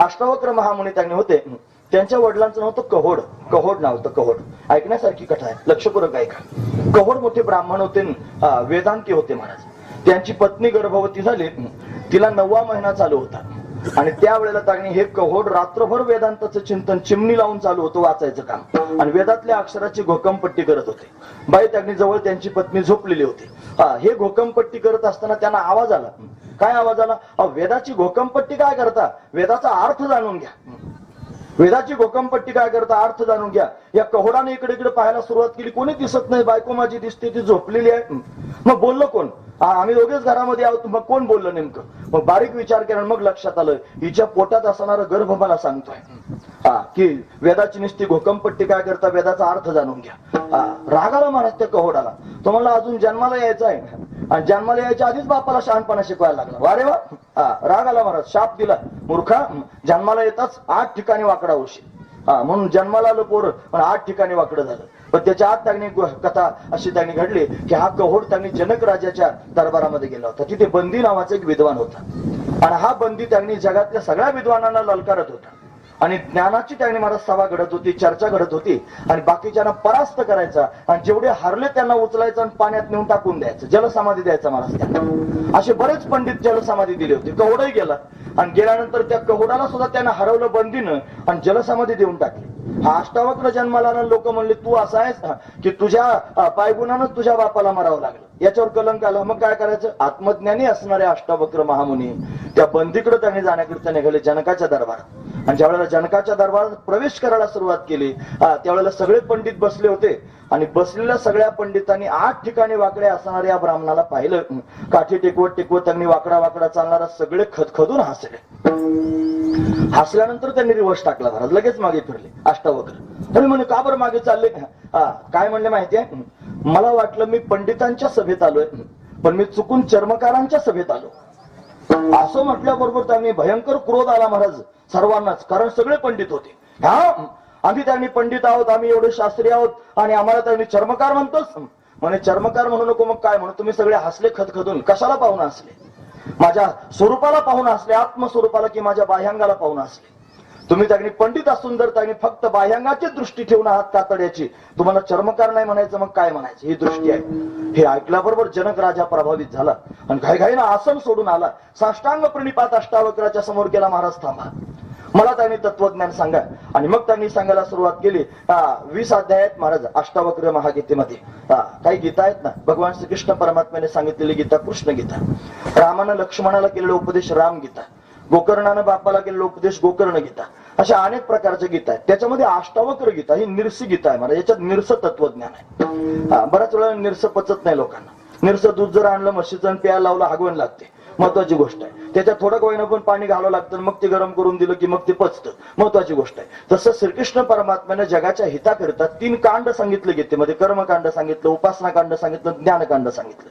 अष्टावक्र महामुनी त्यांनी होते. त्यांच्या वडिलांचं नाव होतं कहोड. कहोड नाव होतं कहोड. ऐकण्यासारखी कथा आहे. लक्षपूर्वक ऐका. कहोड मोठे ब्राह्मण होते. वेदांती होते महाराज. त्यांची पत्नी गर्भवती झाली. तिला नववा महिना चालू होता. आणि त्यावेळेला त्यांनी हे कहोड रात्रभर वेदांताचं चिंतन चिमणी लावून चालू होतं वाचायचं काम. आणि वेदातल्या अक्षराची घोकमपट्टी करत होते. बाई त्यांनी जवळ त्यांची पत्नी झोपलेली होती. हा, हे घोकमपट्टी करत असताना त्यांना आवाज आला. काय आवाज आला? वेदाची घोकमपट्टी काय करता? वेदाचा अर्थ जाणून घ्या. वेदाची घोकमपट्टी काय करता? अर्थ जाणून घ्या. या कहोडाने इकडे इकडे पाहायला सुरुवात केली. कोणी दिसत नाही. बायको माझी दिसते ती झोपलेली आहे. मग बोललो कोण? आम्ही दोघेच घरामध्ये आहोत. मग कोण बोललं नेमकं? मग बारीक विचार केला मग लक्षात आलं हिच्या पोटात असणारा गर्भ मला सांगतोय. हा की वेदाची निस्ती घोकमपट्टी काय करता वेदाचा अर्थ जाणून घ्या. हा, रागाला महाराज त्या कहोडाला. तुम्हाला अजून जन्माला यायचा आहे आणि जन्माला यायच्या आधीच बापाला शहाणपणा शिकवायला लागला. वा रे वा. हा, राग आला महाराज शाप दिला. मूर्खा जन्माला येताच आठ ठिकाणी वाकडा होशील हा म्हणून जन्माला आलं पोर पण आठ ठिकाणी वाकडं झालं. पण त्याच्या आत त्यांनी कथा अशी त्यांनी घडली की हा कहोड त्यांनी जनक राजाच्या दरबारामध्ये गेला होता. तिथे बंदी नावाचा एक विद्वान होता. आणि हा बंदी त्यांनी जगातल्या सगळ्या विद्वानांना ललकारत होता. आणि ज्ञानाची त्यांनी महाराज सभा घडत होती चर्चा घडत होती. आणि बाकीच्यांना परास्त करायचा आणि जेवढे हरले त्यांना उचलायचं आणि पाण्यात नेऊन टाकून द्यायचं. जलसमाधी द्यायचा महाराज त्यांना. असे बरेच पंडित जलसमाधी दिले होते. कहोडही गेला. आणि गेल्यानंतर त्या कहोडाला सुद्धा त्यांना हरवलं बंदीनं आणि जलसमाधी देऊन टाकली. हा अष्टावक्र जन्माला लोक म्हणले तू असा आहेस ना की तुझ्या पायगुणानं तुझ्या बापाला मारावं लागलं. याच्यावर कलंक आला. मग काय करायचं? आत्मज्ञानी असणारे अष्टावक्र महामुनी त्या बंदीकडे त्यांनी जाण्याकरिता निघाले जनकाच्या दरबारात. आणि ज्यावेळेला जनकाच्या दरबारात प्रवेश करायला सुरुवात केली त्यावेळेला सगळे पंडित बसले होते. आणि बसलेल्या सगळ्या पंडितांनी आठ ठिकाणी वाकडे असणाऱ्या ब्राह्मणाला पाहिलं. काठी टेकवत टेकवत त्यांनी वाकडा वाकडा चालणारा सगळे खदखदून हसले. हसल्यानंतर त्यांनी रिवर्स टाकला. घरात लगेच मागे फिरले. अष्टावक्र. मी म्हणे का बरं मागे चालले? काय म्हणले माहितीये? मला वाटलं मी पंडितांच्या सभेत आलोय पण मी चुकून चर्मकारांच्या सभेत आलो. असं म्हटल्याबरोबर त्यांनी भयंकर क्रोध आला महाराज सर्वांनाच कारण सगळे पंडित होते. हा आम्ही त्यांनी पंडित आहोत आम्ही एवढे शास्त्री आहोत आणि आम्हाला त्यांनी चर्मकार म्हणतोच. म्हणे चर्मकार म्हणू नको मग काय? म्हणू तुम्ही सगळे हसले खदखदून. कशाला पाहुणा हसले? माझ्या स्वरूपाला पाहून असले आत्मस्वरूपाला की माझ्या बाह्यांगाला पाहून असले. तुम्ही त्यांनी पंडित असून जर त्यांनी फक्त बाह्यांगाची दृष्टी ठेवून आहात कातड्याची तुम्हाला चर्मकार नाही म्हणायचं मग काय म्हणायचं? ही दृष्टी आहे. हे ऐकल्याबरोबर जनक राजा प्रभावित झाला. आणि घाईघाईनं आसन सोडून आला. साष्टांग प्रणिपात अष्टावक्राच्या समोर गेला महाराज थांबा. मला त्यांनी तत्वज्ञान सांगा. आणि मग त्यांनी सांगायला सुरुवात केली वीस अध्याय आहेत महाराज अष्टावक्र महागीतेमध्ये. काही गीता आहेत ना? भगवान श्रीकृष्ण परमात्म्याने सांगितलेली गीता कृष्ण गीता. रामानं लक्ष्मणाला केलेला उपदेश राम गीता. गोकर्णानं बापाला केलेला उपदेश गोकर्ण गीता. अशा अनेक प्रकारच्या गीता आहेत. त्याच्यामध्ये अष्टावक्र गीता ही निरस गीता आहे मला याच्यात निरस तत्वज्ञान आहे. हा, बऱ्याच वेळा निरस पचत नाही लोकांना. निरस दूध जर आणलं म्हशीचं प्यायला लावलं हागवण लागते. महत्वाची गोष्ट आहे. त्याच्यात थोडं कोईनं पण पाणी घालावं लागतं. मग ते गरम करून दिलं की मग ते पचतं. महत्वाची गोष्ट आहे. तसं श्रीकृष्ण परमात्म्याने जगाच्या हिताकरिता तीन कांड सांगितले गीतेमध्ये. कर्मकांड सांगितलं उपासना कांड सांगितलं ज्ञानकांड सांगितलं.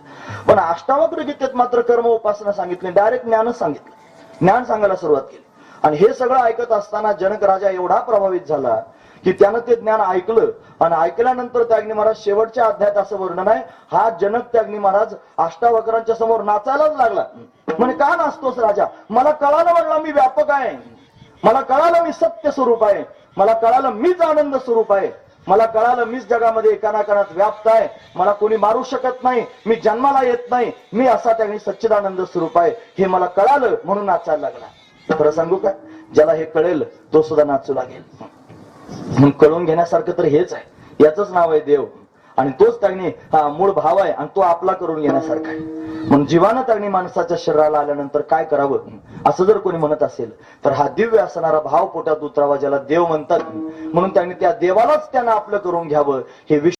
पण अष्टावक्र गीतेत मात्र कर्म उपासना सांगितली डायरेक्ट ज्ञानच सांगितलं. ज्ञान सांगायला सुरुवात केली. आणि हे सगळं ऐकत असताना जनक राजा एवढा प्रभावित झाला की त्यानं ते ज्ञान ऐकलं. आणि ऐकल्यानंतर त्याग्नी महाराज शेवटच्या अध्यायात असं वर्णन आहे हा जनक त्याग्नी महाराज अष्टावक्रांच्या समोर नाचायलाच लागला. म्हणे का नाचतोस राजा? मला कळालं म्हणलं मी व्यापक आहे. मला कळालं मी सत्य स्वरूप आहे. मला कळालं मीच आनंद स्वरूप आहे. मला कळालं मीच जगामध्ये एकानाकानात व्याप्त आहे. मला कोणी मारू शकत नाही. मी जन्माला येत नाही. मी असा त्याने सच्चिदानंद स्वरूप आहे. हे मला कळालं म्हणून नाचायला लागला. खरं सांगू का ज्याला हे कळेल तो सुद्धा नाचू लागेल. म्हणून कळून घेण्यासारखं तर हेच आहे. याच नाव आहे देव. आणि तोच त्यांनी हा मूळ भाव आहे आणि तो आपला करून घेण्यासारखा आहे. म्हणून जीवानं त्यांनी माणसाच्या शरीराला आल्यानंतर काय करावं? असं जर कोणी म्हणत असेल तर हा दिव्य असणारा भाव पोटात उतरावा ज्याला देव म्हणतात. म्हणून त्यांनी त्या देवालाच त्यांना आपलं करून घ्यावं हे विश्व